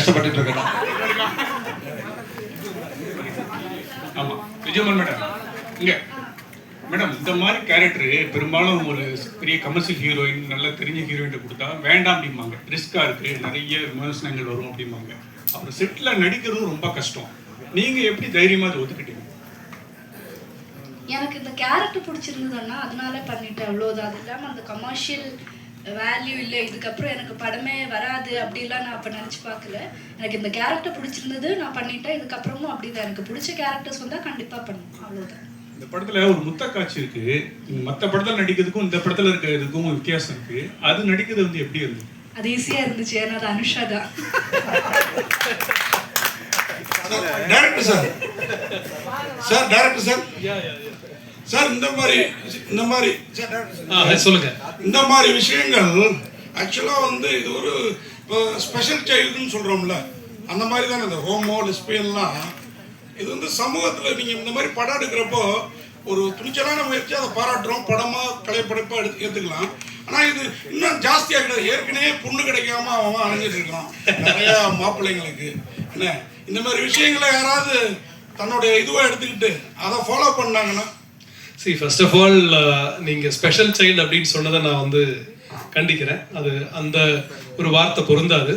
கஷ்டப்பட்டுட்டு இருக்கேன் ஆமா. விஜயமன் மேடம் இங்க. மேடம் இந்த மாதிரி கேரக்டர் பெரும்பாலும் ஒரு பெரிய கமர்ஷியல் ஹீரோயின் நல்ல தெரிஞ்ச ஹீரோயின் கொடுத்தா வேண்டாம் அப்படிம்பாங்க. ரிஸ்கா இருக்கு நிறைய விமர்சனங்கள் வரும் அப்படிம்பாங்க. அப்புறம் செட்ல நடிக்கிறது ரொம்ப கஷ்டம். நீங்க எப்படி தைரியமா அதை ஒத்துக்கிட்டீங்க எனக்கு இந்த கேரக்டர் பிடிச்சிருந்ததுன்னா அதனால பண்ணிட்டேன் அவ்வளோதான் அது இல்லாமல் அந்த கமர்ஷியல் வேல்யூ இல்லை இதுக்கப்புறம் எனக்கு படமே வராது அப்படிலாம் நான் அப்போ நினச்சி பார்க்கல. எனக்கு இந்த கேரக்டர் பிடிச்சிருந்தது நான் பண்ணிட்டேன் இதுக்கப்புறமும் அப்படிதான். எனக்கு பிடிச்ச கேரக்டர்ஸ் வந்தால் கண்டிப்பாக பண்ணுவேன் அவ்வளோதான் இந்த படத்துல ஒரு முத்த காட்சி இருக்கு. மத்த படத்துல நடிக்கிறதுக்கும் இந்த படத்துல இருக்கிறதுக்கும் வித்தியாசம் இருக்கு. அது நடிக்கிறது வந்து எப்படி இருந்தது? அது ஈஸியாக இருந்துச்சு ஏன்னா அது அனுஷா தான். Director sir sir director sir sir இந்த மாதிரி இந்த மாதிரி. சொல்லுங்க. இந்த மாதிரி விஷயங்கள் ஆக்சுவலாக வந்து இது ஒரு இப்போ ஸ்பெஷல் சைல்டுன்னு சொல்கிறோம்ல அந்த மாதிரி தான் இந்த ஹோமோ லெஸ்பியன்லாம் இது வந்து சமூகத்தில் நீங்கள் இந்த மாதிரி படம் எடுக்கிறப்போ ஒரு துணிச்சலான முயற்சி அதை பாராட்டுறோம் படமாக கலைப்படைப்பாக எடுத்து ஏற்றுக்கலாம் ஆனால் இது இன்னும் ஜாஸ்தியாக கிடையாது ஏற்கனவே பொண்ணு கிடைக்காம அவன் அலைஞ்சிட்டு இருக்கான். நிறையா மாப்பிள்ளைங்களுக்கு. என்ன? இந்த மாதிரி விஷயங்களை யாராவது தன்னுடைய இதுவாக எடுத்துக்கிட்டு அதை ஃபாலோ பண்ணாங்கன்னா சி ஃபர்ஸ்ட் ஆஃப் ஆல் நீங்கள் ஸ்பெஷல் சைல்டு அப்படின்னு சொன்னதை நான் வந்து கண்டிக்கிறேன். அது அந்த ஒரு வார்த்தை பொருந்தாது.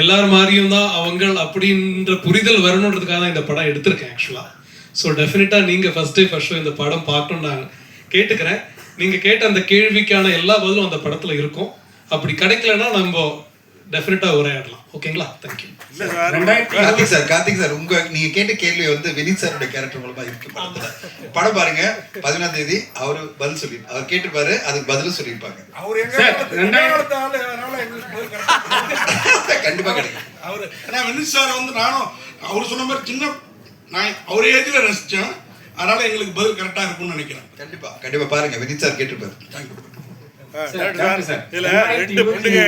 எல்லார் மாதிரியும் தான் அவங்கள் அப்படின்ற புரிதல் வரணுன்றதுக்காக தான் இந்த படம் எடுத்திருக்கேன் ஆக்சுவலாக ஸோ டெஃபினட்டாக நீங்கள் ஃபர்ஸ்ட் டே ஃபர்ஸ்ட் ஷோ இந்த படம் பார்க்கணும்னு நான் கேட்டுக்கிறேன். நீங்கள் கேட்ட அந்த கேள்விக்கான எல்லா பதிலும் அந்த படத்தில் இருக்கும். அப்படி கிடைக்கலன்னா நம்ம டெஃபினட்டாக உரையாடலாம். ஓகேங்களா thank you Karthik sir Karthik sir உங்க நீங்க கேட்ட கேள்வி வந்து வினித் சாரோட கேரக்டர் மூலமா இருக்கு படத்துல. படம் பாருங்க. பதினாம் தேதி அவரு பதில் சொல்லி அவர் கேட்டிருப்பாரு அதுக்கு பதிலும் சொல்லியிருப்பாங்க பதில் ஆ கண்டிப்பா கிடைக்கும் அவரு ஏன்னா வினித் சார் வந்து நானும் அவர் சொன்ன மாதிரி சின்ன நான் அவர் ஏஜ்ல ரசிச்சேன். அதனால எங்களுக்கு பதில் கரெக்டா இருக்கும்னு நினைக்கிறேன். கண்டிப்பா கண்டிப்பா பாருங்க வினித் சார் கேட்டிருப்பாரு. தேங்க்யூ இதுல ரெண்டு பொண்ணுங்க.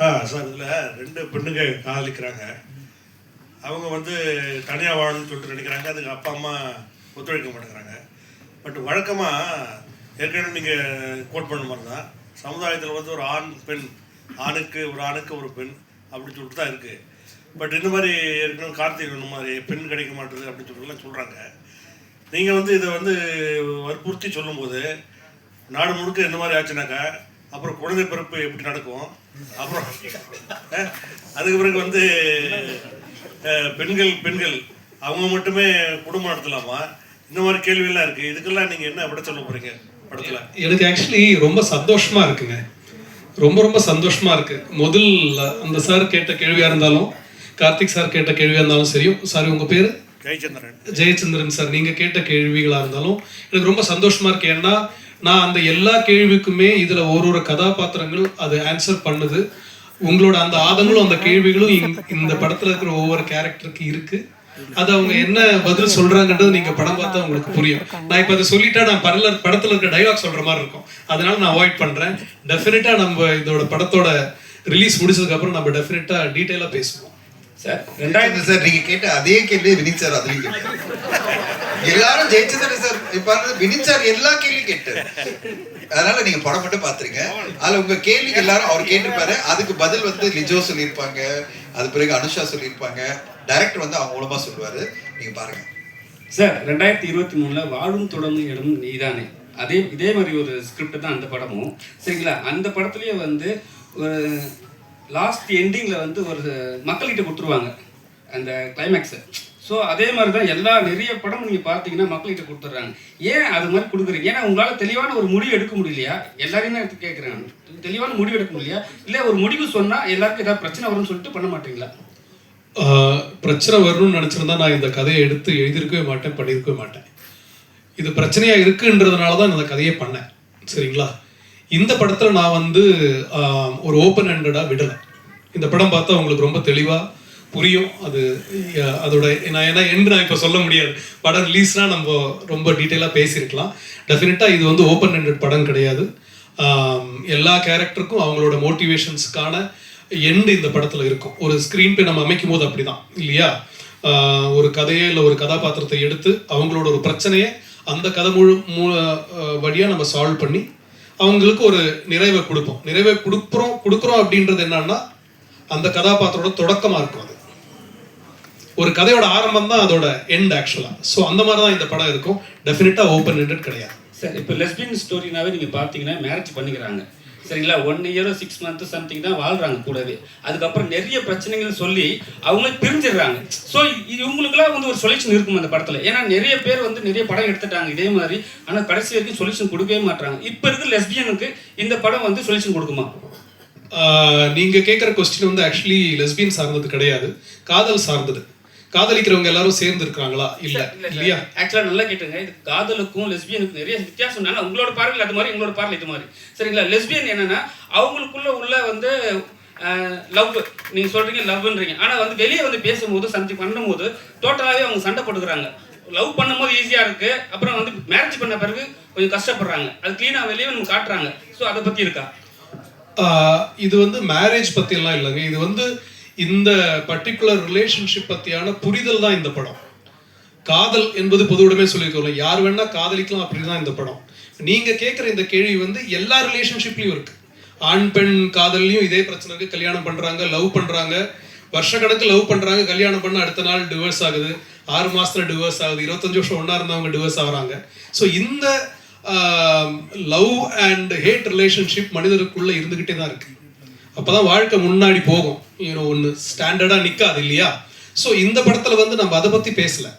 சார் இதில் ரெண்டு பெண்ணுங்க காதலிக்கிறாங்க. அவங்க வந்து தனியாக வாழணும்னு சொல்லிட்டு நினைக்கிறாங்க. அதுக்கு அப்பா அம்மா ஒத்துழைக்க மாட்டேங்கிறாங்க. பட் வழக்கமாக ஏற்கனவே நீங்கள் கோட் பண்ண மாதிரி தான். சமுதாயத்தில் வந்து ஒரு ஆண் பெண் ஆணுக்கு ஒரு ஆணுக்கு ஒரு பெண் அப்படின்னு சொல்லிட்டு தான் இருக்குது பட் இந்த மாதிரி ஏற்கனவே கார்த்திக் இந்த மாதிரி பெண் கிடைக்க மாட்டேது அப்படின்னு சொல்லிட்டுலாம் சொல்கிறாங்க நீங்கள் வந்து இதை வந்து வற்புறுத்தி சொல்லும்போது நாடு முழுக்க இந்த மாதிரி ஆச்சுனாக்கா அப்புறம் குழந்தை பிறப்பு எப்படி நடக்கும்? அப்புறம் அதுக்கு பிறகு வந்து பெண்கள் பெண்கள் அவங்க மட்டுமே குடும்பம் நடத்தலாமா? இந்த மாதிரி கேள்வியெல்லாம் இருக்குது இதுக்கெல்லாம் நீங்கள் என்ன விட சொல்ல போகிறீங்க படத்தில்? எனக்கு ஆக்சுவலி ரொம்ப சந்தோஷமா இருக்குங்க. ரொம்ப ரொம்ப சந்தோஷமா இருக்கு. முதல் அந்த சார் கேட்ட கேள்வியா இருந்தாலும் கார்த்திக் சார் கேட்ட கேள்வியா இருந்தாலும் சரி. சாரி உங்க பேரு? ஜெயச்சந்திரன். ஜெயச்சந்திரன் சார் நீங்க கேட்ட கேள்விகளா இருந்தாலும் எனக்கு ரொம்ப சந்தோஷமா இருக்கு. ஏன்னா நான் அந்த எல்லா கேள்விக்குமே இதுல ஒரு ஒரு கதாபாத்திரங்கள் அது ஆன்சர் பண்ணுது. உங்களோட அந்த ஆதங்களும் அந்த கேள்விகளும் இந்த- இந்த படத்துல இருக்கிற ஒவ்வொரு கேரக்டருக்கு இருக்கு. அது அவங்க என்ன பதில் சொல்றாங்கன்றது நீங்க படம் பார்த்தா உங்களுக்கு புரியும். நான் இப்ப அதை சொல்லிட்டா நான் படல படத்துல இருக்க டைலாக் சொல்ற மாதிரி இருக்கும். அதனால நான் அவாய்ட் பண்றேன். டெஃபினட்டா நம்ம இதோட படத்தோட ரிலீஸ் முடிச்சதுக்கு அப்புறம் நம்ம டெஃபினட்டா டீட்டெயிலா பேசுவோம். சார் ரெண்டாயிரத்து சார் நீங்க கேட்ட அதே கேள்வி வினித் சார் அதுலயும் கேட்டாரு. எல்லாரும் ஜெயிச்சதானே சார்? இப்ப வினித் சார் எல்லா கேள்வியும் கேட்டாரு. அதனால நீங்க படம் மட்டும் பாத்துருங்க. அதுல உங்க கேள்வி எல்லாரும் அவர் கேட்டிருப்பாரு. அதுக்கு பதில் வந்து லிஜோ சொல்லியிருப்பாங்க. அது பிறகு அனுஷா சொல்லியிருப்பாங்க. டைரக்டர் வந்து அவங்க மூலமா சொல்லுவாரு. நீங்க பாருங்க. சார் ரெண்டாயிரத்தி இருபத்தி மூணுல வாழும் தொடங்கும் இடம் நீதானே. அதே இதே மாதிரி ஒரு ஸ்கிரிப்ட் தான் அந்த படமும். சரிங்களா? அந்த படத்துலயே வந்து ஒரு லாஸ்ட் எண்டிங்கில் வந்து ஒரு மக்கள்கிட்ட கொடுத்துருவாங்க அந்த கிளைமேக்ஸை ஸோ அதே மாதிரி தான் எல்லா நிறைய படம் நீங்கள் பார்த்தீங்கன்னா மக்கள்கிட்ட கொடுத்துட்றாங்க. ஏன் அது மாதிரி கொடுக்குறீங்க? ஏன்னா உங்களால் தெளிவான ஒரு முடிவு எடுக்க முடியலையா? எல்லாரையும் தான் எடுத்து கேட்குறேன் தெளிவான முடிவு எடுக்க முடியலையா? இல்லை ஒரு முடிவு சொன்னால் எல்லாருக்கும் ஏதாவது பிரச்சனை வரும்னு சொல்லிட்டு பண்ண மாட்டீங்களா? பிரச்சனை வரணும்னு நினச்சிருந்தா நான் இந்த கதையை எடுத்து எழுதியிருக்கவே மாட்டேன் பண்ணியிருக்கவே மாட்டேன். இது பிரச்சனையாக இருக்குன்றதுனால தான் இந்த கதையை பண்ணேன். சரிங்களா? இந்த படத்தில் நான் வந்து ஒரு ஓப்பன் ஹேண்டடாக விடலை. இந்த படம் பார்த்தா உங்களுக்கு ரொம்ப தெளிவாக புரியும். அது அதோட நான் ஏன்னா எண்டு நான் இப்போ சொல்ல முடியாது. படம் ரிலீஸ்னால் நம்ம ரொம்ப டீட்டெயிலாக பேசியிருக்கலாம். டெஃபினட்டாக இது வந்து ஓப்பன் ஹேண்டட் படம் கிடையாது. எல்லா கேரக்டருக்கும் அவங்களோட மோட்டிவேஷன்ஸுக்கான எண்டு இந்த படத்தில் இருக்கும். ஒரு ஸ்க்ரீன் பே நம்ம அமைக்கும் போது அப்படிதான் இல்லையா? ஒரு கதையை இல்லை ஒரு கதாபாத்திரத்தை எடுத்து அவங்களோட ஒரு பிரச்சனையை அந்த கதை முழு மூ வழியாக நம்ம சால்வ் பண்ணி அவங்களுக்கு ஒரு நிறைவை கொடுப்போம். நிறைவை கொடுக்குறோம் கொடுக்குறோம் அப்படின்றது என்னன்னா அந்த கதாபாத்திரோட தொடக்கமா இருக்கும் அது. ஒரு கதையோட ஆரம்பம் தான் அதோட எண்ட் ஆக்சுவலா ஸோ அந்த மாதிரி தான் இந்த படம் இருக்கும். டெஃபினட்டா ஓப்பன் எண்டட் கிடையாது. சார் இப்போ லெஸ்பியன் ஸ்டோரினாவே நீங்கள் பார்த்தீங்கன்னா மேரேஜ் பண்ணிக்கிறாங்க. சரிங்களா? ஒன் இயரோ சிக்ஸ் மந்த்து சம்திங் தான் வாழ்கிறாங்க கூடவே. அதுக்கப்புறம் நிறைய பிரச்சனைகள் சொல்லி அவங்களே பிரிஞ்சிடுறாங்க. ஸோ இவங்களுக்குலாம் வந்து ஒரு சொல்யூஷன் இருக்கும் அந்த படத்தில்? ஏன்னா நிறைய பேர் வந்து நிறைய படம் எடுத்துட்டாங்க இதே மாதிரி. ஆனால் கடைசி வரைக்கும் சொல்யூஷன் கொடுக்கவே மாட்டாங்க இப்போ இருக்க லெஸ்பியனுக்கு இந்த படம் வந்து சொல்யூஷன் கொடுக்குமா? நீங்கள் கேட்குற கொஸ்டின் வந்து ஆக்சுவலி லெஸ்பியன் சார்ந்தது கிடையாது. காதல் சார்ந்தது. காதலிக்கிறவங்க எல்லாரும் சேர்ந்து இருக்கிறாங்களா இல்ல இல்லையா? ஆக்சுவலாக நல்லா கேட்டுங்க இது காதலுக்கும் லெஸ்பியனுக்கும் நிறைய வித்தியாசம் என்னன்னா உங்களோட பார்வையில் அது மாதிரி எங்களோட பார்வையில் இது மாதிரி. சரிங்களா? லெஸ்பியன் என்னன்னா அவங்களுக்குள்ள உள்ள வந்து லவ் நீங்கள் சொல்றீங்க லவ்ன்றீங்க ஆனால் வந்து வெளியே வந்து பேசும்போது சம்திங் பண்ணும்போது டோட்டலாகவே அவங்க சண்டை போட்டுக்கிறாங்க. லவ் பண்ணும்போது ஈஸியாக இருக்கு. அப்புறம் வந்து மேரேஜ் பண்ண பிறகு கொஞ்சம் கஷ்டப்படுறாங்க. அது க்ளீனாக வெளியே நம்ம காட்டுறாங்க. ஸோ அதை பற்றி இருக்கா? இது வந்து மேரேஜ் பத்தி எல்லாம் இல்லைங்க. இது வந்து இந்த பர்டிகுலர் ரிலேஷன்ஷிப் பத்தியான புரிதல் தான் இந்த படம். காதல் என்பது பொதுவுடமே சொல்லியிருக்கோம் யார் வேணா காதலிக்கலாம் அப்படிதான் இந்த படம். நீங்க கேட்குற இந்த கேள்வி வந்து எல்லா ரிலேஷன்ஷிப்லயும் இருக்கு. ஆண் பெண் காதல்லையும் இதே பிரச்சனை இருக்கு. கல்யாணம் பண்றாங்க லவ் பண்றாங்க. வருஷக்கணக்கு லவ் பண்றாங்க கல்யாணம் பண்ண அடுத்த நாள் டிவோர்ஸ் ஆகுது. ஆறு மாசத்துல டிவோர்ஸ் ஆகுது. இருபத்தஞ்சு வருஷம் ஒன்னா இருந்தவங்க டிவோர்ஸ் ஆகுறாங்க. ஸோ இந்த லவ் அண்ட் ஹேட் ரிலேஷன்ஷிப் மனிதருக்குள்ள இருந்துகிட்டே தான் இருக்கு. அப்பதான் வாழ்க்கை முன்னாடி போகும். யூனோ ஒன்று ஸ்டாண்டர்டாக நிற்காது இல்லையா? ஸோ இந்த படத்தில் வந்து நம்ம அதை பற்றி பேசலை.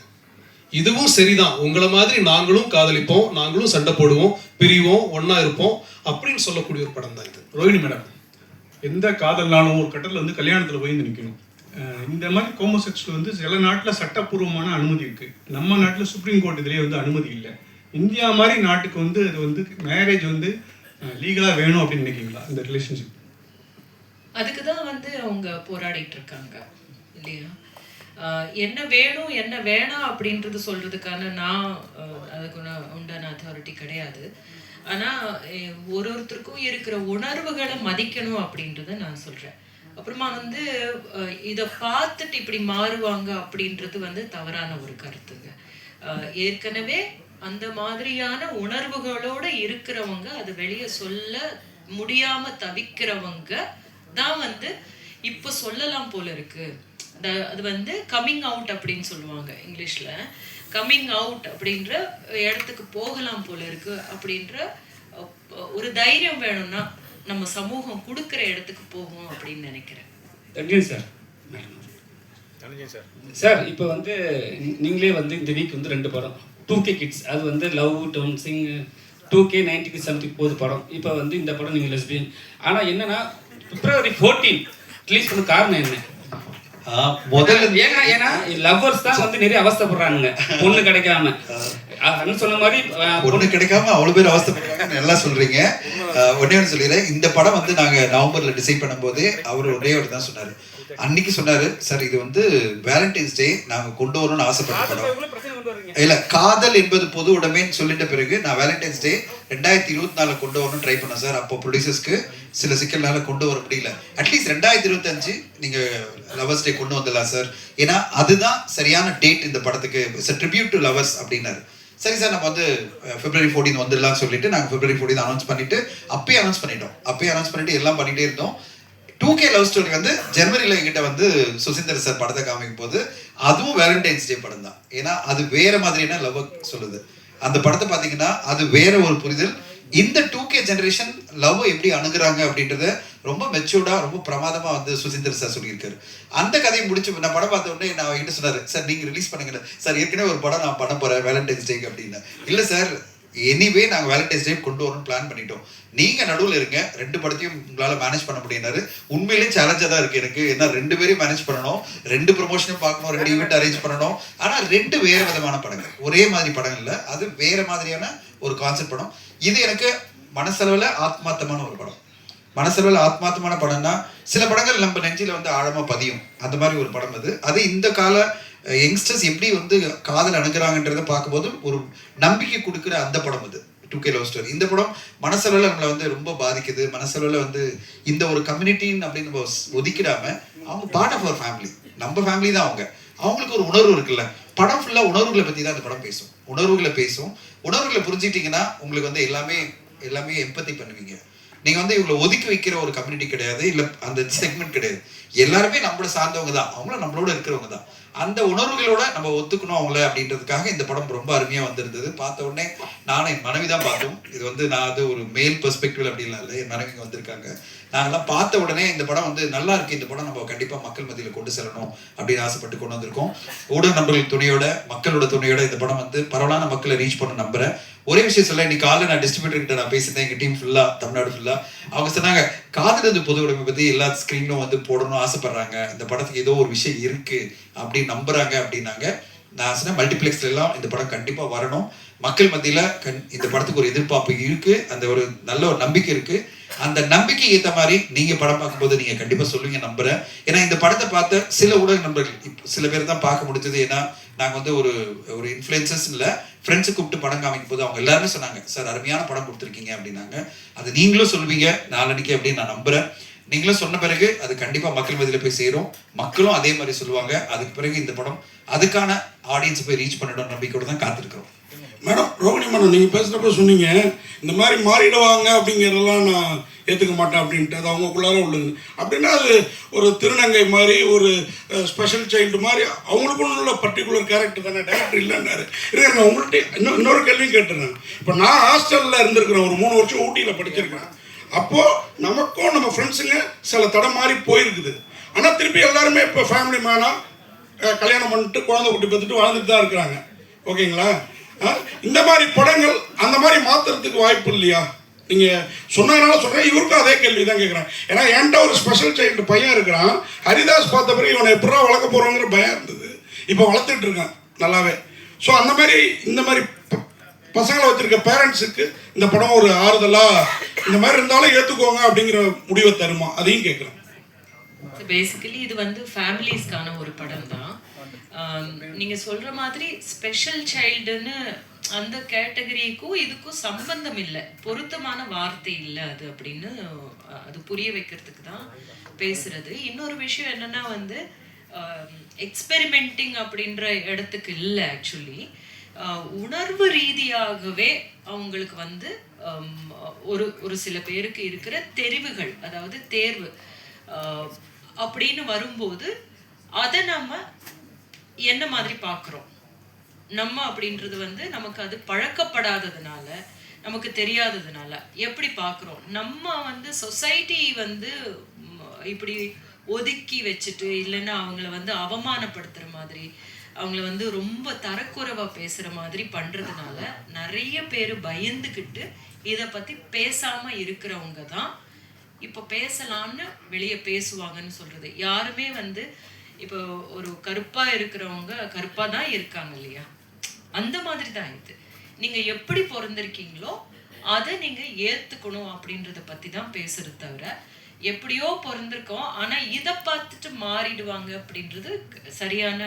இதுவும் சரிதான். உங்களை மாதிரி நாங்களும் காதலிப்போம் நாங்களும் சண்டை போடுவோம் பிரிவோம் ஒன்றா இருப்போம் அப்படின்னு சொல்லக்கூடிய ஒரு படம் தான் இது. ரோஹிணி மேடம் எந்த காதல்னாலும் ஒரு கட்டத்தில் வந்து கல்யாணத்தில் போய் நிற்கணும் இந்த மாதிரி கோமோசெக்ஷுவல் வந்து சில நாட்டில் சட்டப்பூர்வமான அனுமதி இருக்குது நம்ம நாட்டில் சுப்ரீம் கோர்ட் இதுலேயே வந்து அனுமதி இல்லை. இந்தியா மாதிரி நாட்டுக்கு வந்து அது வந்து மேரேஜ் வந்து லீகலாக வேணும் அப்படின்னு நினைக்கிறீங்களா? இந்த ரிலேஷன்ஷிப் அதுக்கு தான் வந்து அவங்க போராடிட்டு இருக்காங்க இல்லையா என்ன வேணும் என்ன வேணாம் அப்படின்றது சொல்றதுக்கான நான் அதுக்கு உண்டான அத்தாரிட்டி கிடையாது. ஆனா ஒரு ஒருத்தருக்கும் இருக்கிற உணர்வுகளை மதிக்கணும் அப்படின்றத நான் சொல்றேன். அப்புறமா வந்து இதை பார்த்துட்டு இப்படி மாறுவாங்க அப்படின்றது வந்து தவறான ஒரு கருத்துங்க. ஏற்கனவே அந்த மாதிரியான உணர்வுகளோட இருக்கிறவங்க அது வெளியே சொல்ல முடியாம தவிக்கிறவங்க தான் வந்து இப்போ சொல்லலாம் போல இருக்கு. த- அது வந்து கம்மிங் அவுட் அப்படின்னு சொல்லுவாங்க இங்கிலீஷ்ல. கம்மிங் அவுட் அப்படின்ற இடத்துக்கு போகலாம் போல இருக்கு அப்படின்ற ஒரு தைரியம் வேணும்னா நம்ம சமூகம் கொடுக்குற இடத்துக்கு போகும் அப்படின்னு நினைக்கிறேன். சார். சார். இப்போ வந்து நீங்களே வந்து இந்த வீக் வந்து ரெண்டு படம். டூ கே கிட்ஸ் அது வந்து லவ் டவுன்சிங் டூ கே நைன்டிக்கு சம்திங் போகுது படம். இப்போ வந்து இந்த படம் நீங்கள் லெஸ்பியன் ஆனால் என்னன்னா பிப்ரவரி ஃபோர்டீன் ரிலீஸ் பண்ண காரணம் என்ன? முதல்ல ஏன்னா ஏன்னா லவ்வர்ஸ் தான் வந்து நிறைய அவஸ்தைப்படுறாங்க பொண்ணு கிடைக்காம. சொன்ன மாதிரி ஒண்ணு கிடைக்காம அவ்வளவு பேர் அவஸ்தைப்படுறாங்க நல்லா சொல்றீங்க. ஒண்ணே ஒன்று சொல்லிடுறேன். இந்த படம் வந்து நாங்க நவம்பர்ல டிசைட் பண்ணும்போது அவர் ஒரே ஒரு தான் சொன்னாரு. அன்னைக்கு சொன்னாரு சார் இது வந்து வேலண்டைன்ஸ் டே நாங்க கொண்டு வரணும்னு ஆசைப்பட்ட படம். இல்ல காதல் என்பது பொது உடைமைன்னு சொல்லிட்ட பிறகு நான் வேலண்டைன்ஸ் டே ரெண்டாயிரத்தி இருபத்தி நாலுல கொண்டு வரணும்னு ட்ரை பண்ணேன் சார். அப்போ ப்ரொடியூசர்ஸ்க்கு சில சிக்கல்னால கொண்டு வர முடியல. அட்லீஸ்ட் ரெண்டாயிரத்தி இருபத்தஞ்சு நீங்க லவர்ஸ் டே கொண்டு வந்துடலாம் சார் ஏன்னா அதுதான் சரியான டேட் இந்த படத்துக்கு. இட்ஸ் ட்ரிபியூட் டு லவர்ஸ் அப்படின்னாரு. சரி சார் நம்ம வந்து பிப்ரவரி ஃபோர்டீன் வந்துடலாம்னு சொல்லிட்டு நாங்கள் பிப்ரவரி ஃபோர்டீன் அனௌன்ஸ் பண்ணிட்டு அப்பயே அனௌன்ஸ் பண்ணிட்டோம். அப்பயே அனௌன்ஸ் பண்ணிட்டு எல்லாம் பண்ணிட்டே இருந்தோம். டூ கே லவ் ஸ்டோரி வந்து ஜனவரியில் எங்கிட்ட வந்து சுசீந்தர் சார் படத்தை காமிக்கும் போது அதுவும் வேலண்டைன்ஸ் டே படம் தான் ஏன்னா அது வேற மாதிரியான லவ் சொல்லுது. அந்த படத்தை பார்த்தீங்கன்னா அது வேற ஒரு புரிதல். இந்த டூ கே ஜெனரேஷன் லவ் எப்படி அணுகுறாங்க அப்படின்றத ரொம்ப மெச்சூர்டா ரொம்ப பிரமாதமா வந்து சுசீந்தர் சார் சொல்லியிருக்காரு. அந்த கதையை முடிச்சு நான் படம் பார்த்த உடனே நான் என்கிட்ட சொன்னாரு? சார் நீங்க ரிலீஸ் பண்ணுங்க சார் ஏற்கனவே ஒரு படம் நான் பண்ண போறேன் வேலண்டைன்ஸ் டேக்கு அப்படின்னு. இல்ல சார் எனிவே நாங்கள் வேலண்டைன்ஸ் டே கொண்டு வரணும்னு பிளான் பண்ணிட்டோம். நீங்கள் நடுவில் இருங்க. ரெண்டு படத்தையும் உங்களால் மேனேஜ் பண்ண முடியினாரு உண்மையிலேயே சேலஞ்சாக தான் இருக்குது எனக்கு. ஏன்னா ரெண்டு பேரையும் மேனேஜ் பண்ணணும். ரெண்டு ப்ரொமோஷனும் பார்க்கணும். ரெண்டு ஈவெண்ட் அரேஞ்ச் பண்ணணும். ஆனால் ரெண்டு வேறு விதமான படங்கள். ஒரே மாதிரி படம் இல்லை. அது வேறு மாதிரியான ஒரு கான்செப்ட் படம். இது எனக்கு மனசளவில் ஆத்மார்த்தமான ஒரு படம். மனசளவில் ஆத்மார்த்தமான படம்னா சில படங்கள் நம்ம நெஞ்சில் வந்து ஆழமாக பதியும். அந்த மாதிரி ஒரு படம் அது. அது இந்த கால யங்ஸ்டர்ஸ் எப்படி வந்து காதல் அணுகிறாங்கன்றத பார்க்கும்போது ஒரு நம்பிக்கை கொடுக்குற அந்த படம் அது. டூ கே லவ் ஸ்டோரி இந்த படம் மனசளவில் நம்மளை வந்து ரொம்ப பாதிக்குது. மனசளவில் வந்து இந்த ஒரு கம்யூனிட்டின்னு அப்படின்னு நம்ம ஒதுக்கிடாம அவங்க பார்ட் ஆஃப் அவர் ஃபேமிலி நம்ம ஃபேமிலி தான் அவங்க. அவங்களுக்கு ஒரு உணர்வு இருக்குல்ல. படம் ஃபுல்லாக உணர்வுகளை பற்றி தான் அந்த படம் பேசும். உணர்வுகளை பேசும். உணர்வுகளை புரிஞ்சிட்டிங்கன்னா உங்களுக்கு வந்து எல்லாமே எல்லாமே எம்பத்தி பண்ணுவீங்க. நீங்கள் வந்து இவங்களை ஒதுக்கி வைக்கிற ஒரு கம்யூனிட்டி கிடையாது. இல்லை அந்த செக்மெண்ட் கிடையாது. எல்லாருமே நம்மளை சார்ந்தவங்க தான். அவங்களும் நம்மளோட இருக்கிறவங்க தான். அந்த உணர்வுகளோட நம்ம ஒத்துக்கணும் அவங்கள அப்படின்றதுக்காக இந்த படம் ரொம்ப அருமையா வந்திருந்தது. பார்த்த உடனே நானும் என் மனைவி தான் பார்த்தோம். இது வந்து நான் அது ஒரு மேல் பெர்ஸ்பெக்டிவ் அப்படின்லாம் இல்லை. என் மனைவிங்க வந்திருக்காங்க. நாங்கெல்லாம் பார்த்த உடனே இந்த படம் வந்து நல்லா இருக்கு. இந்த படம் நம்ம கண்டிப்பா மக்கள் மத்தியில கொண்டு செல்லணும் அப்படின்னு ஆசைப்பட்டு கொண்டு வந்திருக்கோம். ஊடக நண்பர்கள் துணையோட மக்களோட துணையோட இந்த படம் வந்து பரவலான மக்களை ரீச் பண்ண நம்புறேன். ஒரே விஷயம் சொல்ல இன்னைக்கு காலைல நான் டிஸ்ட்ரிபியூட்டர் கிட்ட நான் பேசியிருந்தேன். எங்க டீம் ஃபுல்லா தமிழ்நாடு ஃபுல்லா அவங்க சொன்னாங்க காதலது பொது உடைமை பத்தி எல்லா ஸ்கிரீனும் வந்து போடணும்னு ஆசைப்படுறாங்க. இந்த படத்துக்கு ஏதோ ஒரு விஷயம் இருக்கு அப்படின்னு நம்புறாங்க அப்படின்னாங்க. நான் சொன்னேன் மல்டிப்ளெக்ஸ்ல எல்லாம் இந்த படம் கண்டிப்பா வரணும். மக்கள் மத்தியில கண் இந்த படத்துக்கு ஒரு எதிர்பார்ப்பு இருக்கு. அந்த ஒரு நல்ல ஒரு நம்பிக்கை இருக்கு. அந்த நம்பிக்கை ஏற்ற மாதிரி நீங்க படம் பார்க்கும்போது நீங்க கண்டிப்பா சொல்லுவீங்க நம்புறேன். ஏன்னா இந்த படத்தை பார்த்த சில ஊடக நண்பர்கள் சில பேர் தான் பார்க்க முடிஞ்சது. ஏன்னா நாங்க வந்து ஒரு ஒரு இன்ஃபுளுசஸ் இல்ல ஃப்ரெண்ட்ஸை கூப்பிட்டு படம் காமிக்கும் போது அவங்க எல்லாருமே சொன்னாங்க சார் அருமையான படம் கொடுத்துருக்கீங்க அப்படின்னாங்க. அது நீங்களும் சொல்லுவீங்க நாளன்னைக்கு அப்படின்னு நான் நம்புறேன். நீங்களும் சொன்ன பிறகு அது கண்டிப்பா மக்கள் மதியில போய் சேரும். மக்களும் அதே மாதிரி சொல்லுவாங்க. அதுக்கு பிறகு இந்த படம் அதுக்கான ஆடியன்ஸ் போய் ரீச் பண்ணிடும் நம்பிக்கையோட தான் காத்திருக்கிறோம். மேடம் ரோகிணி மேடம் நீங்கள் பேசுகிறப்ப சொன்னீங்க இந்த மாதிரி மாறிடுவாங்க அப்படிங்கிறதெல்லாம் நான் ஏற்றுக்க மாட்டேன் அப்படின்ட்டு அது அவங்களுக்குள்ளார உள்ளது. அப்படின்னா அது ஒரு திருநங்கை மாதிரி ஒரு ஸ்பெஷல் சைல்டு மாதிரி அவங்களுக்குள்ள உள்ள பர்டிகுலர் கேரக்டர் தானே டேரக்டர் இல்லைன்னாரு. இல்லை நான் உங்கள்கிட்ட இன்னும் இன்னொரு கேள்வியும் கேட்டுறேன் இப்போ நான் ஹாஸ்டலில் இருந்திருக்கிறேன் ஒரு மூணு வருஷம் ஊட்டியில் படிச்சிருக்கேன் அப்போது நமக்கும் நம்ம ஃப்ரெண்ட்ஸுங்க சில தடம் மாறி போயிருக்குது. ஆனால் திருப்பி எல்லாருமே இப்போ ஃபேமிலி மேனாக கல்யாணம் பண்ணிட்டு குழந்தை குட்டி பார்த்துட்டு வாழ்ந்துட்டு தான் இருக்கிறாங்க. ஓகேங்களா? இந்த மாதிரி படங்கள் அந்த மாதிரி மாத்துறதுக்கு வாய்ப்பு இல்லையா? நீங்கள் சொன்னதுனால சொல்கிறேன் இவருக்கும் அதே கேள்வி தான் கேட்குறேன் ஏன்னா என்கிட்ட ஒரு ஸ்பெஷல் சைல்டு பையன் இருக்கிறான். ஹரிதாஸ் பார்த்த பிறகு இவனை எப்படா வளர்க்க போகிறோங்கிற பயம் இருந்தது. இப்போ வளர்த்துட்டு இருக்கான் நல்லாவே. ஸோ அந்த மாதிரி இந்த மாதிரி பசங்களை வச்சிருக்க பேரண்ட்ஸுக்கு இந்த படம் ஒரு ஆறுதலாக இந்த மாதிரி இருந்தாலும் ஏற்றுக்கோங்க அப்படிங்கிற முடிவை தருமா? அதையும் கேட்குறேன் பேசிக்கலி இது வந்து ஃபேமிலிஸ்க்கான ஒரு படம் தான் நீங்கள் நீங்க சொல்ற மாதிரி ஸ்பெஷல் சைல்டுன்னு அந்த கேட்டகரிக்கும் இதுக்கும் சம்பந்தம் இல்லை. பொருத்தமான வார்த்தை இல்லை அது அப்படின்னு அது புரிய வைக்கிறதுக்கு தான் பேசுறது. இன்னொரு விஷயம் என்னன்னா வந்து எக்ஸ்பெரிமெண்டிங் அப்படின்ற இடத்துக்கு இல்லை ஆக்சுவலி உணர்வு ரீதியாகவே அவங்களுக்கு வந்து ஒரு ஒரு சில பேருக்கு இருக்கிற தெரிவுகள் அதாவது தேர்வு ஆஹ், அப்படின்னு வரும்போது அதை நம்ம என்ன மாதிரி பார்க்குறோம்? நம்ம அப்படின்றது வந்து நமக்கு அது பழக்கப்படாததுனால நமக்கு தெரியாததுனால எப்படி பார்க்குறோம்? நம்ம வந்து சொசைட்டி வந்து இப்படி ஒதுக்கி வச்சுட்டு இல்லைன்னா அவங்கள வந்து அவமானப்படுத்துற மாதிரி அவங்கள வந்து ரொம்ப தரக்குறைவா பேசுற மாதிரி பண்றதுனால நிறைய பேர் பயந்துக்கிட்டு இதை பத்தி பேசாம இருக்கிறவங்க தான். இப்போ பேசலாம்னு வெளியே பேசுவாங்கன்னு சொல்றது. யாருமே வந்து இப்போ ஒரு கருப்பா இருக்கிறவங்க கருப்பா தான் இருக்காங்க இல்லையா? அந்த மாதிரி தான் இது. நீங்க எப்படி பிறந்திருக்கீங்களோ அதை நீங்க ஏத்துக்கணும் அப்படின்றத பத்தி தான் பேசுறது தவிர எப்படியோ பிறந்திருக்கோம் ஆனா இதை பார்த்துட்டு மாறிடுவாங்க அப்படின்றது சரியான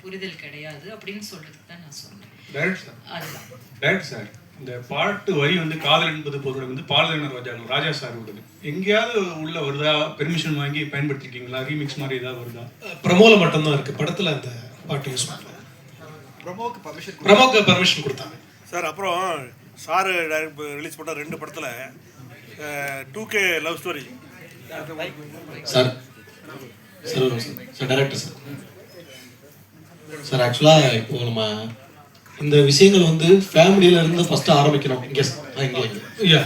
புரிதல் கிடையாது அப்படின்னு சொல்றதுக்கு தான் நான் சொன்னேன். அதுதான். இந்த பாட்டு வரி வந்து காதல் என்பது பொருள் வந்து பாலதன ராஜா ராஜா சார் உள்ளது எங்கேயாவது உள்ள வருதா? பெர்மிஷன் வாங்கி பயன்படுத்திருக்கீங்களா? ரீமிக்ஸ் மாதிரி ஏதாவது வருதா? ப்ரமோல மட்டும்தான் இருக்கு. படத்துல அந்த பாட்டு யூஸ் பண்ணல. ப்ரமோக்கு பர்மிஷன் ப்ரமோக்கு பர்மிஷன் கொடுத்தாங்க. சார் அப்புறம் சாரு டைரக்ட் ரிலீஸ் பண்ண ரெண்டு படத்தில் two K love story sir sir. Sir director sir. Sir ஆக்சுவலாக இப்போ நம்ம இந்த விஷயங்கள் வந்து ஃபேமிலியில இருந்து ஃபர்ஸ்ட் ஆரம்பிக்கணும். இங்கே இங்கே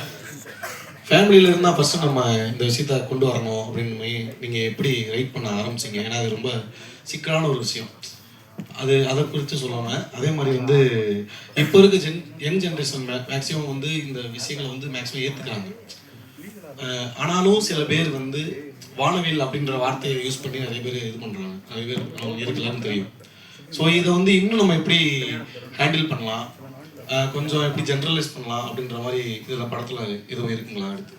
ஃபேமிலியில இருந்தால் ஃபர்ஸ்ட் நம்ம இந்த விஷயத்த கொண்டு வரணும் அப்படின்னு நீங்க எப்படி ரைட் பண்ண ஆரம்பிச்சீங்க? ஏன்னா அது ரொம்ப சிக்கலான ஒரு விஷயம். அது அதை குறித்து சொல்லாம அதே மாதிரி வந்து இப்போ இருக்க ஜென் யங் ஜென்ரேஷன் மேக்ஸிமம் வந்து இந்த விஷயங்களை வந்து மேக்ஸிமம் ஏற்றுக்கிறாங்க ஆனாலும் சில பேர் வந்து வானவில் அப்படின்ற வார்த்தையை யூஸ் பண்ணி நிறைய பேர் இது பண்ணுறாங்க நிறைய பேர் அவங்க இருக்கலாம்னு தெரியும். ஸோ இதை வந்து இன்னும் நம்ம எப்படி ஹேண்டில் பண்ணலாம்? கொஞ்சம் எப்படி ஜென்ரலைஸ் பண்ணலாம் அப்படின்ற மாதிரி இதில் படத்தில் எதுவும் இருக்குங்களா அடுத்து?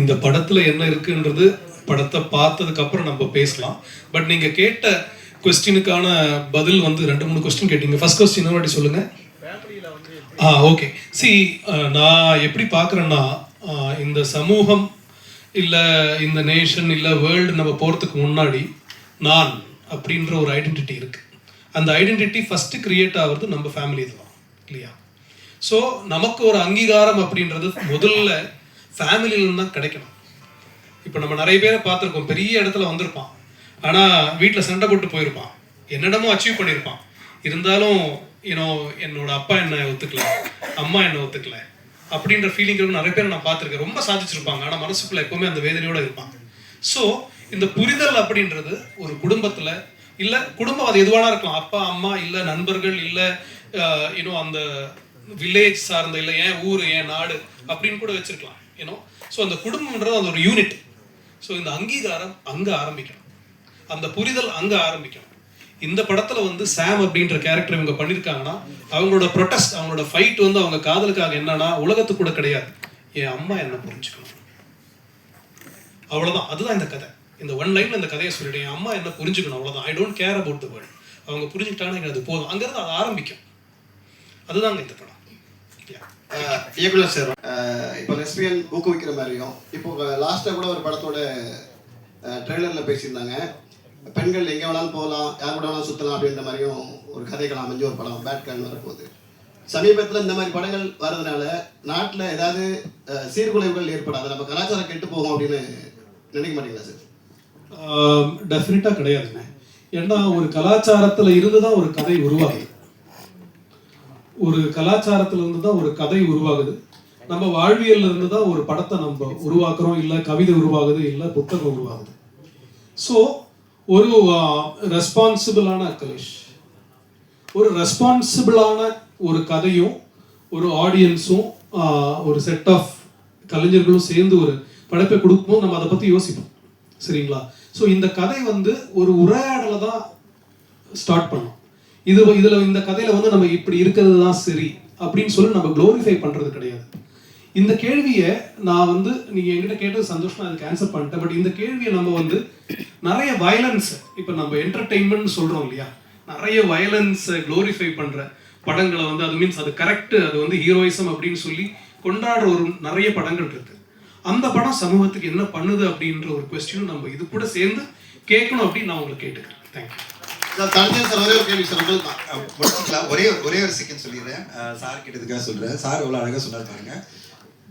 இந்த படத்தில் என்ன இருக்குன்றது படத்தை பார்த்ததுக்கப்புறம் நம்ம பேசலாம். பட் நீங்கள் கேட்ட கொஸ்டினுக்கான பதில் வந்து ரெண்டு மூணு கொஸ்டின் கேட்டீங்க. ஃபர்ஸ்ட் கொஸ்டின் வாட்டி சொல்லுங்க. ஆ ஓகே சி நான் எப்படி பார்க்குறேன்னா இந்த சமூகம் இல்லை இந்த நேஷன் இல்லை வேர்ல்டு நம்ம போகிறதுக்கு முன்னாடி நான் அப்படின்ற ஒரு ஐடென்டிட்டி இருக்குது அந்த ஐடென்டிட்டி ஃபஸ்ட்டு க்ரியேட் ஆகிறது நம்ம ஃபேமிலி தான் இல்லையா? ஸோ நமக்கு ஒரு அங்கீகாரம் அப்படின்றது முதல்ல ஃபேமிலியிலேருந்து தான் கிடைக்கணும். இப்போ நம்ம நிறைய பேரை பார்த்துருக்கோம் பெரிய இடத்துல வந்திருப்பான். ஆனால் வீட்டில் சண்டை போட்டு போயிருப்பான். என்னென்னமோ அச்சீவ் பண்ணியிருப்பான். இருந்தாலும் ஏன்னோ என்னோட அப்பா என்ன ஒத்துக்கல அம்மா என்ன ஒத்துக்கல அப்படின்ற ஃபீலிங் நிறைய பேர் நான் பார்த்துருக்கேன். ரொம்ப சாதிச்சிருப்பாங்க. ஆனால் மனசுக்குள்ள எப்போவுமே அந்த வேதனையோடு இருப்பாங்க. ஸோ இந்த புரிதல் அப்படின்றது ஒரு குடும்பத்துல இல்லை குடும்பம் அது எதுவானா இருக்கலாம். அப்பா அம்மா இல்லை நண்பர்கள் இல்லை இன்னும் அந்த வில்லேஜ் சார்ந்த இல்லை ஏன் ஊர் ஏன் நாடு அப்படின்னு கூட வச்சிருக்கலாம் ஏன்னோ ஸோ அந்த குடும்பம்ன்றது அது ஒரு யூனிட் ஸோ இந்த அங்கீகாரம் அங்கே ஆரம்பிக்கணும். அந்த புரிதல் அங்கே ஆரம்பிக்கணும். இந்த படத்துல வந்து சாம் அப்படின்ற கேரக்டர் இவங்க பண்ணியிருக்காங்கன்னா அவங்களோட ப்ரொட்டஸ்ட் அவங்களோட ஃபைட் வந்து அவங்க காதலுக்காக என்னன்னா உலகத்துக்கு கூட கிடையாது. என் அம்மா என்ன புரிஞ்சுக்கணும்? அவ்வளவுதான். அதுதான் இந்த கதை. இந்த ஒன் லைன்ல இந்த கதையை சொல்லிட்டேன் என் அம்மா என்ன புரிஞ்சுக்கணும் அவ்வளோதான் I don't care about the world அவங்க புரிஞ்சுக்கிட்டாங்கன்னா எனக்கு அது போதும். அங்கிருந்து அது ஆரம்பிக்கும். அதுதாங்க இந்த படம். இயக்குனர் சார் இப்போ லெஸ்பியன் ஊக்குவிக்கிற மாதிரியும் இப்போ லாஸ்ட்டாக கூட ஒரு படத்தோட ட்ரெய்லரில் பேசியிருந்தாங்க. பெண்கள் எங்கே வேணாலும் போகலாம் யார் கூட வேணாலும் சுற்றலாம் அப்படின்ற மாதிரியும் ஒரு கதைகள் அமைஞ்ச ஒரு படம் பேட் கேன் வரப்போகுது. சமீபத்தில் இந்த மாதிரி படங்கள் வர்றதுனால நாட்டில் ஏதாவது சீர்குலைவுகள் ஏற்படாது நம்ம கலாச்சாரம் கெட்டு போகும் அப்படின்னு நினைக்க மாட்டீங்களா சார்? டெஃபினட்டாக கிடையாதுங்க. ஏன்னா ஒரு கலாச்சாரத்தில் இருந்து தான் ஒரு கதை உருவாகுது. ஒரு கலாச்சாரத்துல இருந்து தான் ஒரு கதை உருவாகுது. நம்ம வாழ்வியல்ல இருந்து தான் ஒரு படத்தை நம்ம உருவாக்குறோம். இல்லை கவிதை உருவாகுது இல்லை புத்தகம் உருவாகுது. ஸோ ஒரு ரெஸ்பான்சிபிளான கலேஷ் ஒரு ரெஸ்பான்சிபிளான ஒரு கதையும் ஒரு ஆடியன்ஸும் ஒரு செட் ஆஃப் கலைஞர்களும் சேர்ந்து ஒரு படைப்பை கொடுக்கும்போது நம்ம அதை பற்றி யோசிப்போம். சரிங்களா? ஸோ இந்த கதை வந்து ஒரு உரையாடலை தான் ஸ்டார்ட் பண்ணோம். இது இதில் இந்த கதையில் வந்து நம்ம இப்படி இருக்கிறது தான் சரி அப்படின்னு சொல்லி நம்ம க்ளோரிஃபை பண்ணுறது கிடையாது. இந்த கேள்வியை நான் வந்து நீங்கள் என்கிட்ட கேட்டது சந்தோஷமாக அதுக்கு ஆன்சர் பண்ணிட்டேன். பட் இந்த கேள்வியை நம்ம வந்து நிறைய வயலன்ஸ் இப்போ நம்ம என்டர்டெயின்மெண்ட் சொல்கிறோம் இல்லையா? நிறைய வயலன்ஸை க்ளோரிஃபை பண்ணுற படங்களை வந்து அது மீன்ஸ் அது கரெக்ட் அது வந்து ஹீரோயிசம் அப்படின்னு சொல்லி கொண்டாடுற ஒரு நிறைய படங்கள் இருக்கு. அந்த படம் சமூகத்துக்கு என்ன பண்ணுது அப்படின்ற ஒரு கொஸ்டின் நம்ம இது கூட சேர்ந்து கேட்கணும் அப்படின்னு நான் உங்களுக்கு கேட்டுக்கிறேன். தேங்க்யூ சார் ஒரே ஒரு கேள்வி முடிச்சுக்கலாம் ஒரே ஒரே ஒரு செகண்ட் சொல்லிடுறேன். சார் கிட்டதுக்காக சொல்றேன். சார் எவ்வளவு அழகா சொன்னார் பாருங்க.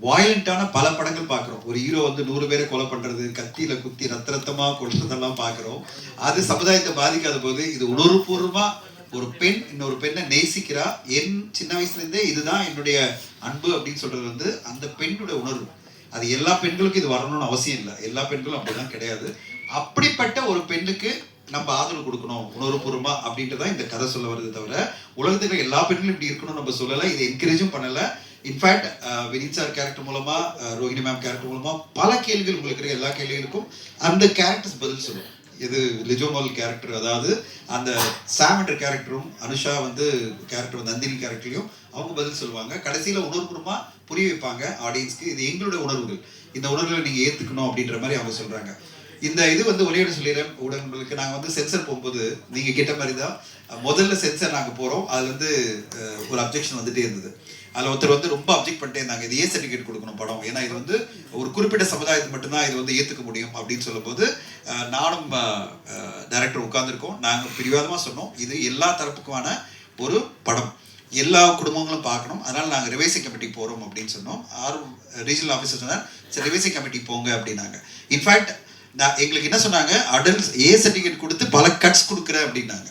வாயலண்டான பல படங்கள் பார்க்குறோம். ஒரு ஹீரோ வந்து நூறு பேரை கொலை பண்றது கத்தியில குத்தி ரத்த ரத்தமா கொடுத்ததெல்லாம் பார்க்குறோம். அது சமுதாயத்தை பாதிக்காத போது இது உணர்வுபூர்வமாக ஒரு பெண் இன்னொரு பெண்ணை நேசிக்கிறா. என் சின்ன வயசுலேருந்தே இதுதான் என்னுடைய அன்பு அப்படின்னு சொல்றது வந்து அந்த பெண்ணுடைய உணர்வு. அது எல்லா பெண்களுக்கும் இது வரணும்னு அவசியம் இல்லை. எல்லா பெண்களும் அப்படிலாம் கிடையாது. அப்படிப்பட்ட ஒரு பெண்ணுக்கு நம்ம ஆதரவு கொடுக்கணும் உணர்வுபூர்வமா அப்படின்ட்டு தான் இந்த கதை சொல்ல வருது தவிர உலகத்துக்கு எல்லா பெண்களும் இப்படி இருக்கணும் நம்ம சொல்லலை இதை என்கரேஜும் பண்ணல. இன்ஃபேக்ட் வினித் சார் கேரக்டர் மூலமா ரோஹிணி மேம் கேரக்டர் மூலமா பல கேள்விகள் உங்களுக்கு இருக்கிற எல்லா கேள்விகளுக்கும் அந்த கேரக்டர்ஸ் பதில் சொல்லும். இது லிஜோமல் கேரக்டர் அதாவது அந்த சாம் என்ற கேரக்டரும் அனுஷா வந்து கேரக்டர் நந்தினி கேரக்டர்லையும் அவங்க பதில் சொல்லுவாங்க. கடைசியில் உணர்வுபூர்வமாக புரிய வைப்பாங்க ஆடியன்ஸ்க்கு இது எங்களுடைய உணர்வுகள். இந்த உணர்வுகளை நீங்கள் ஏற்றுக்கணும் அப்படின்ற மாதிரி அவங்க சொல்கிறாங்க இந்த இது வந்து ஒளியோட சொல்லிடுறேன். ஊடகங்களுக்கு நாங்கள் வந்து சென்சர் போகும்போது நீங்கள் கேட்ட மாதிரி தான் முதல்ல சென்சர் நாங்கள் போகிறோம் அதில் வந்து ஒரு அப்ஜெக்ஷன் வந்துட்டே இருந்தது. அதில் ஒருத்தர் வந்து ரொம்ப அப்ஜெக்ட் பண்ணிட்டே இருந்தாங்க. இது ஏ சர்டிஃபிகேட் கொடுக்கணும் படம். ஏன்னா இது வந்து ஒரு குறிப்பிட்ட சமுதாயத்துக்கு மட்டும்தான் இது வந்து ஏற்றுக்க முடியும் அப்படின்னு சொல்லும்போது நானும் டைரக்டர் உட்காந்துருக்கோம் நாங்கள் பிரிவாதமாக சொன்னோம். இது எல்லா தரப்புக்குமான ஒரு படம். எல்லா குடும்பங்களும் பார்க்கணும். அதனால் நாங்கள் ரிவைசிங் கமிட்டி போகிறோம் அப்படின்னு சொன்னோம். ஆர் ரீஜனல் ஆஃபீஸர் சொன்னார் சரி ரிவைசிங் கமிட்டி போங்க அப்படின்னாங்க. இன்ஃபேக்ட் நான் எங்களுக்கு என்ன சொன்னாங்க? அடல்ட்ஸ் ஏ சர்டிஃபிகேட் கொடுத்து பல கட்ஸ் கொடுக்குறேன் அப்படின்னாங்க.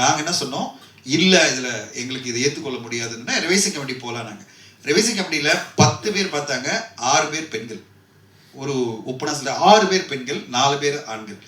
நாங்கள் என்ன சொன்னோம்? இல்லை இதில் எங்களுக்கு இதை ஏற்றுக்கொள்ள முடியாதுன்னா ரிவைசிங் கமிட்டி போகலாம் நாங்கள் ரிவைசிங் கமிட்டியில் பத்து பேர் பார்த்தாங்க ஆறு பேர் பெண்கள். ஒரு உப்பனஸில் ஆறு பேர் பெண்கள் நாலு பேர் ஆண்கள்.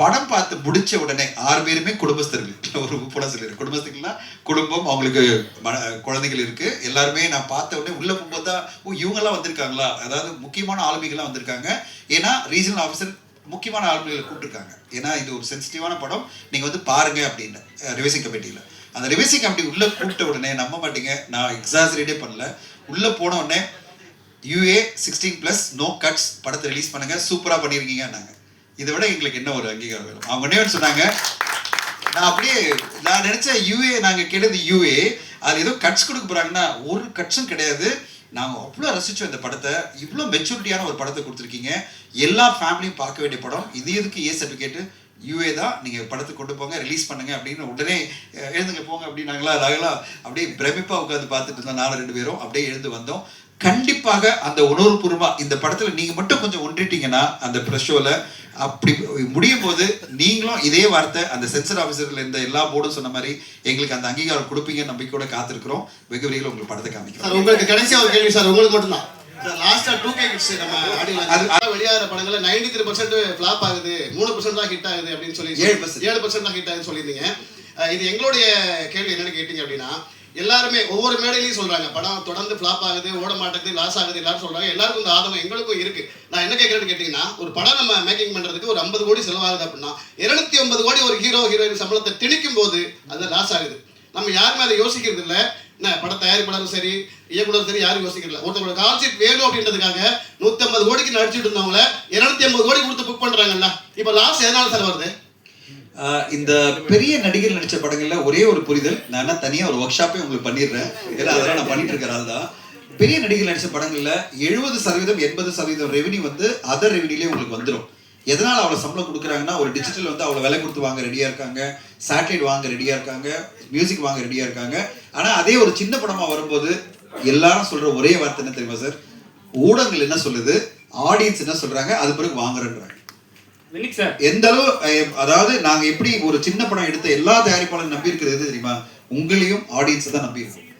படம் பார்த்து முடிச்ச உடனே ஆறு பேருமே குடும்பஸ்தர்கள். ஒரு உப்பனஸில் இருக்கு. குடும்பஸ்தர்கள்னா குடும்பம் அவங்களுக்கு மன குழந்தைகள் இருக்கு. எல்லாருமே நான் பார்த்த உடனே உள்ள போகும்போது தான் ஓ இவங்கெல்லாம் வந்திருக்காங்களா? அதாவது முக்கியமான ஆளுமைகள்லாம் வந்திருக்காங்க. ஏன்னா ரீஜனல் ஆஃபீஸர் முக்கியமான ஆளுமைகளை கூப்பிட்டுருக்காங்க. ஏன்னா இது ஒரு சென்சிட்டிவான படம். நீங்கள் வந்து பாருங்க அப்படின்னு ரிவைசிங் கமிட்டியில் அந்த ரிவைசிங் கமிட்டி உள்ள கூப்பிட்ட உடனே நம்ப மாட்டீங்க. நான் எக்ஸாசரேட்டே பண்ணல. உள்ள போன உடனே UA sixteen plus no cuts படத்தை ரிலீஸ் பண்ணுங்க. சூப்பராக பண்ணியிருக்கீங்கன்னாங்க. இதை விட எங்களுக்கு என்ன ஒரு அங்கீகாரம் வேணும். அவங்க ஒன்றே சொன்னாங்க நான் அப்படியே நான் நினைச்சேன் யூஏ நாங்கள் கேட்டது யூஏ அது ஏதோ கட்ஸ் கொடுக்க போறாங்கன்னா ஒரு கட்ஸும் கிடையாது. நாங்கள் அவ்வளோ ரசித்தோம் இந்த படத்தை. இவ்வளோ மெச்சூரிட்டியான ஒரு படத்தை கொடுத்துருக்கீங்க. எல்லா ஃபேமிலியும் பார்க்க வேண்டிய படம். இது எதுக்கு ஏ சர்டிஃபிகேட்டு யூஏ தான். நீங்கள் படத்தை கொண்டு போங்க ரிலீஸ் பண்ணுங்க அப்படின்னு உடனே அஹ், எழுந்துங்க போங்க அப்படின்னாங்களா நாங்களாம் அப்படியே பிரமிப்பாக உட்காந்து பார்த்துட்டு இருந்தோம் நாலு ரெண்டு பேரும். அப்படியே எழுந்து வந்தோம். கண்டிப்பாக அந்த உணர்வுபூர்வமா இந்த படத்துல நீங்க மட்டும் கொஞ்சம் ஒன்றிட்டீங்கன்னா அந்த ப்ரெஷ் ஷோல அப்படி முடியும் போது நீங்களும் இதே வார்த்தை அந்த சென்சர் ஆஃபீஸர்ல இருந்த எல்லா போர்டும் சொன்ன மாதிரி எங்களுக்கு அந்த அங்கீகாரம் கொடுப்பீங்க நம்பிக்கையோட காத்திருக்கிறோம். வெகு விரைவில் உங்களுக்கு படத்தை சார் காமிக்கிறோம் உங்களுக்கு கடைசியா ஒரு கேள்வி சார் உங்களுக்கு மட்டும்தான். சார் லாஸ்டா டூ கே கிட்ஸ் நம்ம ஆடியோ வெளியாகிற படங்கள்ல நைன்டி த்ரீ பர்சன்ட் ஃபிளாப் ஆகுது மூணு பர்சன்ட் தான் ஹிட் ஆகுது அப்படின்னு சொல்லி 7% ஏழு பர்சன்ட் தான் ஹிட் ஆகுதுன்னு சொல்லியிருந்தீங்க. இது எங்களுடைய கேள்வி என்னன்னு கேட்டீங்க அப்படின்னா எல்லாருமே ஒவ்வொரு மேடையிலையும் சொல்றாங்க. படம் தொடர்ந்து ஃபிளாப் ஆகுது ஓட மாட்டேங்குது லாஸ் ஆகுது எல்லாரும் சொல்றாங்க. எல்லாருக்கும் இந்த ஆதங்கம் எங்களுக்கும் இருக்கு. நான் என்ன கேட்கறேன்னு கேட்டீங்கன்னா ஒரு படம் நம்ம மேக்கிங் பண்றதுக்கு ஒரு ஐம்பது கோடி செலவாகுது அப்படின்னா இருநூத்தி ஐம்பது கோடி ஒரு ஹீரோ ஹீரோயின் சம்பளத்தை திணிக்கும் போது அது லாஸ் ஆகுது. நம்ம யாருமே அதை யோசிக்கிறது இல்லை? என்ன பட தயாரிப்பாளரும் சரி இயக்குனரும் சரி யாரும் யோசிக்கல ஒருத்தவங்களோட கால்ஷீட் வேணும் அப்படின்றதுக்காக நூத்தி ஐம்பது கோடிக்கு நடிச்சுட்டு இருந்தவங்கள இருநூத்தி ஐம்பது கோடி கொடுத்து புக் பண்றாங்கல்ல? இப்ப லாஸ் எதனால சார் வருது இந்த பெரிய நடிகர் நடிச்ச படங்கள்ல ஒரே ஒரு புரிதல். நான் தனியா ஒரு ஒர்க் ஷாப்பே உங்களுக்கு பண்ணிடுறேன். ஏன்னா அதெல்லாம் நான் பண்ணிட்டு இருக்கிற தான். பெரிய நடிகர் நடிச்ச படங்கள்ல எழுபது சதவீதம் எண்பது சதவீதம் ரெவன்யூ வந்து அதர் ரெவன்யூலே உங்களுக்கு வந்துடும் எதனால அவளை சம்பளம் கொடுக்குறாங்கன்னா ஒரு டிஜிட்டல் வந்து அவளை விலை கொடுத்து வாங்க ரெடியா இருக்காங்க. சேட்டலைட் வாங்க ரெடியா இருக்காங்க. மியூசிக் வாங்க ரெடியா இருக்காங்க. ஆனா அதே ஒரு சின்ன படமா வரும்போது எல்லாரும் சொல்ற ஒரே வார்த்தை என்ன தெரியுமா சார் ஊடகங்கள் என்ன சொல்லுது? ஆடியன்ஸ் என்ன சொல்றாங்க? அது பிறகு வாங்குறேன்றாங்க. எந்த அளவு அதாவது நாங்க எப்படி ஒரு சின்ன படம் எடுத்த எல்லா தயாரிப்பாளரும் நம்பி இருக்கிறது தெரியுமா? உங்களையும் ஆடியன்ஸ் தான் நம்பி இருக்கோம்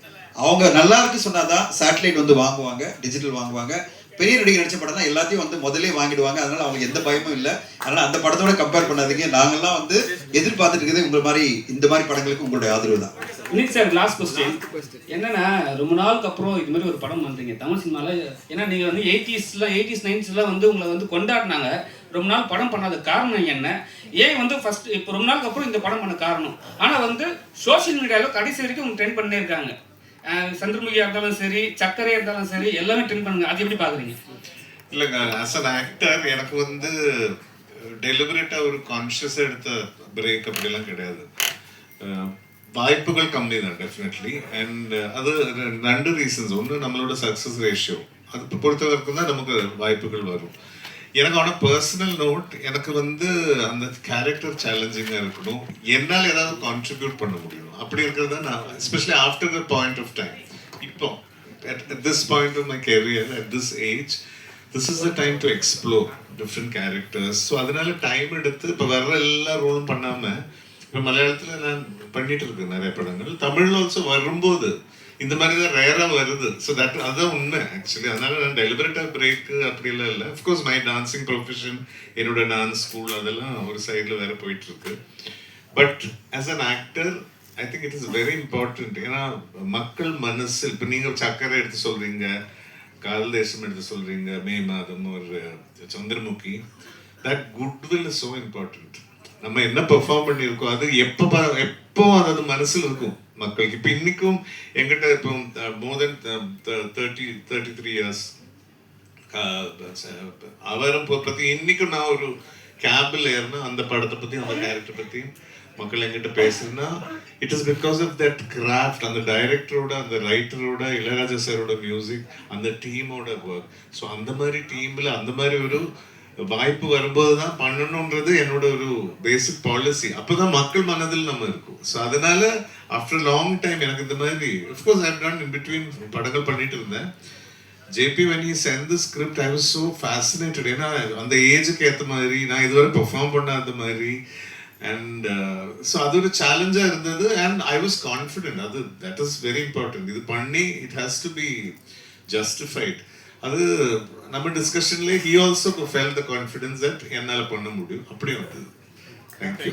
அவங்க நல்லா இருக்கு சொன்னாதான் சேட்டலைட் வந்து வாங்குவாங்க டிஜிட்டல் வாங்குவாங்க. பெரிய நடிகர் நடிச்ச படம் தான் எல்லாத்தையும் வந்து முதல்ல வாங்கிடுவாங்க. அதனால அவங்களுக்கு எந்த பயமும் இல்லை. அதனால அந்த படத்தோட கம்பேர் பண்ணாதீங்க. நாங்கெல்லாம் வந்து எதிர்பார்த்துட்டு இருக்கிறது உங்க மாதிரி இந்த மாதிரி படங்களுக்கு உங்களுடைய ஆதரவு தான். வினித் சார் லாஸ்ட் கொஸ்டின் என்னன்னா ரொம்ப நாளுக்கு அப்புறம் இது மாதிரி ஒரு படம் பண்றீங்க தமிழ் சினிமால ஏன்னா நீங்க வந்து எயிட்டிஸ்ல எயிட்டிஸ் நைன்டிஸ்ல வந்து உங்களை வந்து கொண்டாடினாங்க. ரொம்ப நாள் படம் பண்ணாத காரணம் என்ன? ஏன் வந்து ஃபர்ஸ்ட் இப்போ ரொம்ப நாளுக்கு அப்புறம் இந்த படம் பண்ண காரணம்? ஆனால் வந்து சோஷியல் மீடியாவில் கடைசி வரைக்கும் உங்க ட்ரெண்ட் பண்ணே இருக்காங்க. இருந்தாலும் சரி சர்க்கரையாக இருந்தாலும் சரி எல்லாமே ட்ரெண்ட் பண்ணுங்க. அது எப்படி பார்க்குறீங்க இல்லைங்க ஆஸ் அன் ஆக்டர் எனக்கு வந்து டெலிபரேட்டாக ஒரு கான்ஷியஸாக எடுத்த பிரேக் அப்படிலாம் கிடையாது. வாய்ப்புகள் கம்மி தான் டெஃபினெட்லி அண்ட் அது ரெண்டு ரீசன்ஸ் ஒன்று நம்மளோட சக்ஸஸ் ரேஷியோ அது பொறுத்த வரைக்கும் தான் நமக்கு வாய்ப்புகள் வரும். எனக்கு ஆனால் பர்சனல் நோட் எனக்கு வந்து அந்த கேரக்டர் சேலஞ்சிங்காக இருக்கணும். என்னால் ஏதாவது கான்ட்ரிபியூட் பண்ண முடியும். அப்படி இருக்கிறது தான் நான் especially after the point of time இப்போ at, at this point of my career, at this age, this is the time to explore different characters. So அதனால டைம் எடுத்து இப்போ வர்ற எல்லா ரோலும் பண்ணாம இப்போ மலையாளத்தில் நான் பண்ணிட்டு இருக்கேன் நிறைய படங்கள். தமிழில் ஆல்சோ வரும்போது இந்த மாதிரி தான் ரேராக வருது. ஸோ தட் அதுதான் உண்மை ஆக்சுவலி அதனால நான் டெலிபரேட்டாக பிரேக்கு அப்படிலாம் இல்லை. Of course my dancing profession என்னோட டான்ஸ் ஸ்கூல் அதெல்லாம் ஒரு சைடில் வேற போயிட்டுருக்கு. But as an actor I think it is very important ஏன்னா மக்கள் மனசில் இப்போ நீங்கள் சக்கரை எடுத்து சொல்கிறீங்க காதல் தேசம் எடுத்து சொல்கிறீங்க மே மாதம் ஒரு Chandramukhi that goodwill is so important நம்ம என்ன பெர்ஃபார்ம் பண்ணியிருக்கோம் அது எப்போ எப்போ அது மனசில் இருக்கும். மக்களுக்கு இப்போ இன்னைக்கும் எங்கிட்ட இப்போ more than thirty thirty three years அவரை பத்தி இன்னைக்கும் நான் ஒரு கேபில் ஏறினா அந்த படத்தை பத்தி அந்த கேரக்டர் பத்தி மக்கள் என்கிட்ட பேசுனா it is because of that craft அந்த டைரக்டரோட அந்த ரைட்டரோட இளையராஜா சாரோட மியூசிக் அந்த டீமோட ஒர்க் ஸோ அந்த மாதிரி டீம்ல அந்த மாதிரி ஒரு வாய்ப்பு வரும்போது தான் பண்ணணுன்றது என்னோட ஒரு பேசிக் பாலிசி அப்போதான் மக்கள் மனதில் நம்ம இருக்கும். ஸோ அதனால ஆஃப்டர் லாங் டைம் எனக்கு இந்த மாதிரி of course I done in between படங்கள் பண்ணிட்டு இருந்தேன். JP when he sent the script I was so fascinated ஏன்னா அந்த ஏஜுக்கு ஏற்ற மாதிரி நான் இதுவரை பெர்ஃபார்ம் பண்ணாத மாதிரி. அண்ட் ஸோ uh, அது ஒரு சேலஞ்சாக இருந்தது. அண்ட் ஐ வாஸ் கான்ஃபிடென்ட் அது தட் இஸ் வெரி இம்பார்ட்டன்ட் இது பண்ணி it has to be justified அது நம்ம டிஸ்கஷன்லேயே he also felt the confidence that என்னால் பண்ண முடியும் அப்படியும் வந்தது தேங்க்யூ